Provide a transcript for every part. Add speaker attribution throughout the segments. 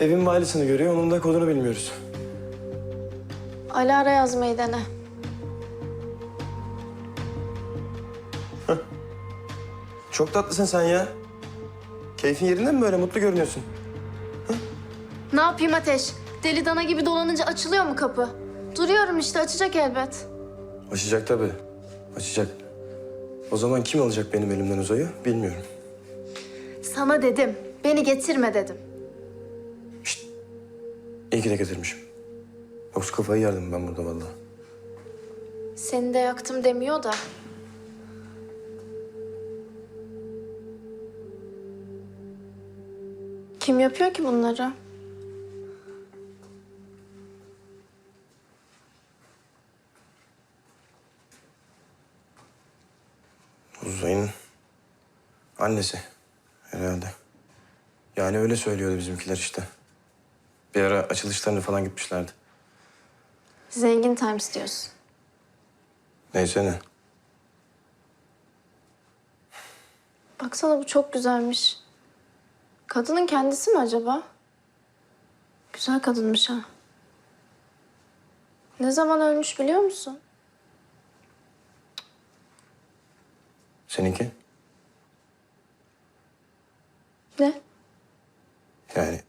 Speaker 1: Evin valisini görüyor, onun da kodunu bilmiyoruz.
Speaker 2: Alara yazmayı dene.
Speaker 1: Çok tatlısın sen ya. Keyfin yerinde mi böyle? Mutlu görünüyorsun.
Speaker 2: Ne yapayım Ateş? Deli dana gibi dolanınca açılıyor mu kapı? Duruyorum işte açacak elbet.
Speaker 1: Açacak tabii. Açacak. O zaman kim alacak benim elimden uzayı bilmiyorum.
Speaker 2: Sana dedim. Beni getirme dedim.
Speaker 1: İyi ki de getirmişim. Yoksa kafayı yerdim ben burada vallahi.
Speaker 2: Seni de yaktım demiyor da. Kim yapıyor ki bunları?
Speaker 1: Uzay'ın annesi herhalde. Yani öyle söylüyordu bizimkiler işte. Bir ara açılışlarına falan gitmişlerdi.
Speaker 2: Zengin Times diyorsun.
Speaker 1: Neyse ne.
Speaker 2: Baksana bu çok güzelmiş. Kadının kendisi mi acaba? Güzel kadınmış ha. Ne zaman ölmüş biliyor musun?
Speaker 1: Seninki?
Speaker 2: Ne?
Speaker 1: Yani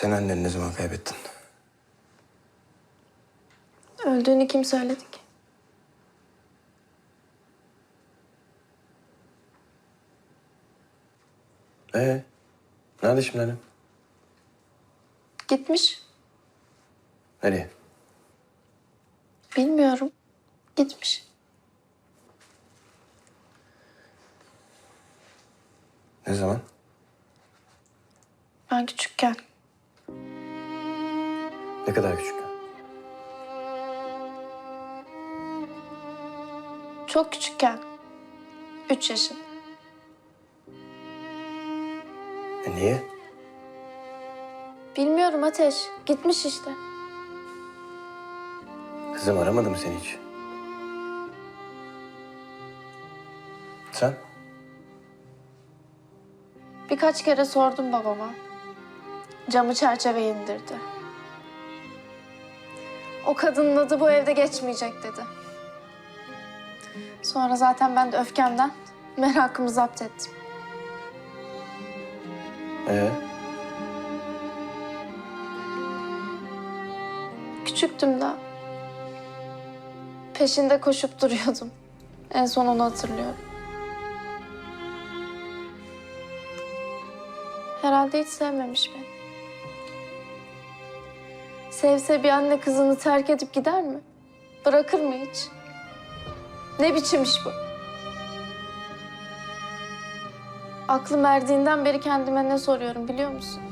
Speaker 1: sen anneni ne zaman kaybettin?
Speaker 2: Öldüğünü kim söyledi ki?
Speaker 1: Ee, nerede şimdi annem?
Speaker 2: Gitmiş.
Speaker 1: Nereye?
Speaker 2: Bilmiyorum. Gitmiş.
Speaker 1: Ne zaman?
Speaker 2: Ben küçükken.
Speaker 1: Ne kadar küçük?
Speaker 2: Çok küçükken. Üç yaşında.
Speaker 1: E niye?
Speaker 2: Bilmiyorum Ateş. Gitmiş işte.
Speaker 1: Kızım aramadı mı seni hiç? Sen?
Speaker 2: Birkaç kere sordum babama. Camı çerçeve indirdi. O kadının adı bu evde geçmeyecek dedi. Sonra zaten ben de öfkemden merakımı zapt ettim.
Speaker 1: Ee,
Speaker 2: Küçüktüm daha. Peşinde koşup duruyordum. En son onu hatırlıyorum. Herhalde hiç sevmemiş beni. Sevse bir anne kızını terk edip gider mi? Bırakır mı hiç? Ne biçim iş bu? Aklım erdiğinden beri kendime ne soruyorum biliyor musun?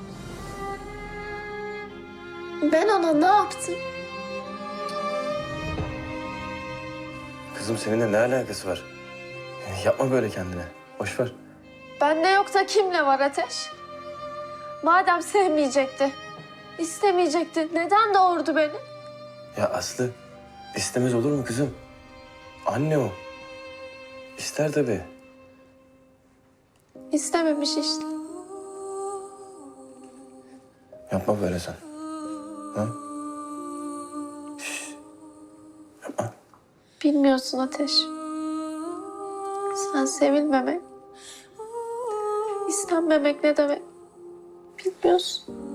Speaker 2: Ben ona ne yaptım?
Speaker 1: kızım seninle ne alakası var? Yapma böyle kendine. Boş ver.
Speaker 2: Bende yok da kimle var Ateş? Madem sevmeyecekti, istemeyecekti, neden doğurdu beni?
Speaker 1: Ya Aslı istemez olur mu kızım? Anne o. İster tabii.
Speaker 2: İstememiş işte.
Speaker 1: Yapma böyle sen. Ha? Şş. Yapma.
Speaker 2: Bilmiyorsun Ateş. Sen sevilmemek, istenmemek ne demek? Bilmiyorsun.